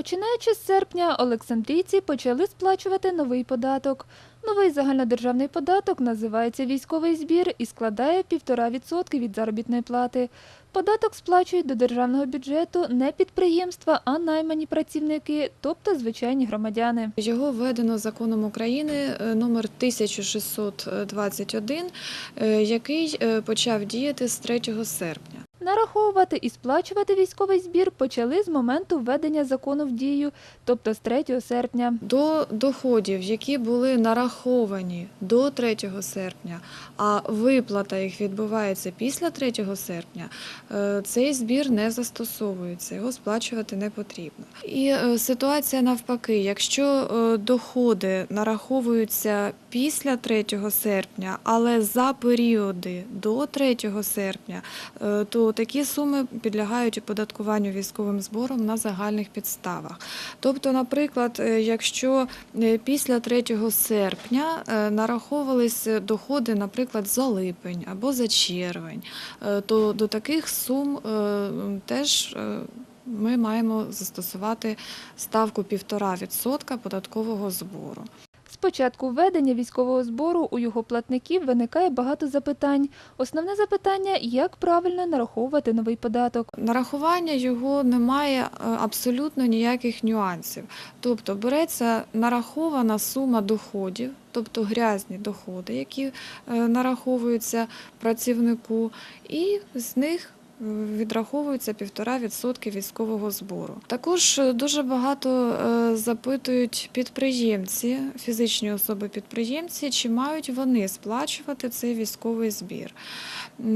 Починаючи з серпня, олександрійці почали сплачувати новий податок. Новий загальнодержавний податок називається військовий збір і складає 1,5% від заробітної плати. Податок сплачують до державного бюджету не підприємства, а наймані працівники, тобто звичайні громадяни. Його введено законом України е, номер 1621, е, який е, почав діяти з 3 серпня. Нараховувати і сплачувати військовий збір почали з моменту введення закону в дію, тобто з 3 серпня. До доходів, які були нараховані до 3 серпня, а виплата їх відбувається після 3 серпня, е, цей збір не застосовується, його сплачувати не потрібно. І е, ситуація навпаки, якщо е, доходи нараховуються після 3 серпня, але за періоди до 3 серпня, е, такі суми підлягають оподаткуванню військовим збором на загальних підставах. Тобто, наприклад, е, якщо е, після 3 серпня е, нараховувались доходи, наприклад, за липень або за червень, то до таких сум теж ми маємо застосувати ставку 1,5% податкового збору. Початку введення військового збору у його платників виникає багато запитань. Основне запитання – як правильно нараховувати новий податок. Нарахування його немає е, абсолютно ніяких нюансів. Тобто береться нарахована сума доходів, тобто грязні доходи, які е, нараховуються працівнику, і з них відраховується 1,5% військового збору. Також е, дуже багато е, запитують підприємці, фізичні особи-підприємці, чи мають вони сплачувати цей військовий збір.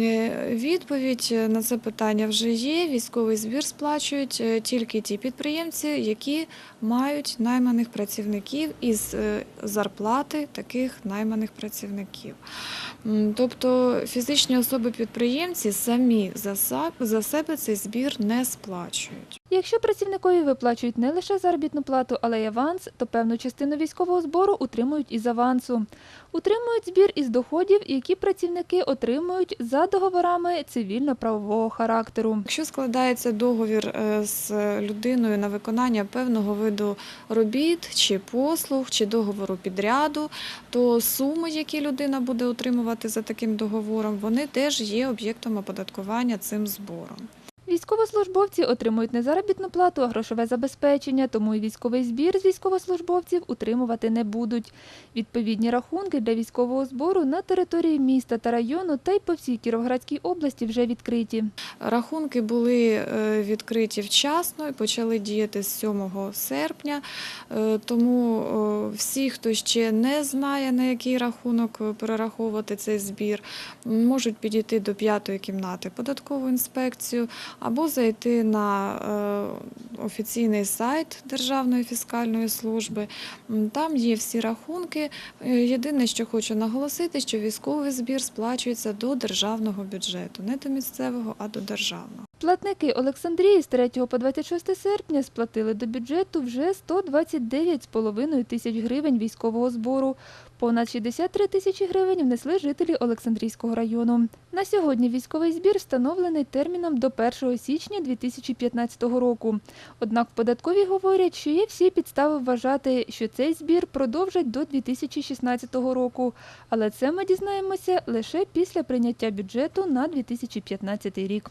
Е, Відповідь на це питання вже є. Військовий збір сплачують тільки ті підприємці, які мають найманих працівників із зарплати таких найманих працівників. Тобто фізичні особи-підприємці самі за са- за себе цей збір не сплачують. Якщо працівникові виплачують не лише заробітну плату, але й аванс, то певну частину військового збору утримують із авансу. Утримують збір із доходів, які працівники отримують за договорами цивільно-правового характеру. Якщо складається договір е, з людиною на виконання певного виду робіт чи послуг, чи договору підряду, то суми, які людина буде отримувати за таким договором, вони теж є об'єктом оподаткування цим збором. Військовослужбовці отримують не заробітну плату, а грошове забезпечення, тому і військовий збір з військовослужбовців утримувати не будуть. Відповідні рахунки для військового збору на території міста та району та й по всій Кіровоградській області вже відкриті. Рахунки були е, відкриті вчасно і почали діяти з 7 серпня. Е, Тому всі, хто ще не знає, на який рахунок е, перераховувати цей збір, можуть підійти до п'ятої кімнати податкову інспекцію або зайти на е, офіційний сайт Державної фіскальної служби. Там є всі рахунки. Е, Єдине, що хочу наголосити, що військовий збір сплачується до державного бюджету, не до місцевого, а до державного. Платники Олександрії з 3 по 26 серпня сплатили до бюджету вже 129,5 тисяч гривень військового збору. Понад 63 тисячі гривень внесли жителі Олександрійського району. На сьогодні військовий збір встановлений терміном до 1 січня 2015 року. Однак в податковій говорять, що є всі підстави вважати, що цей збір продовжать до 2016 року. Але це ми дізнаємося лише після прийняття бюджету на 2015 рік.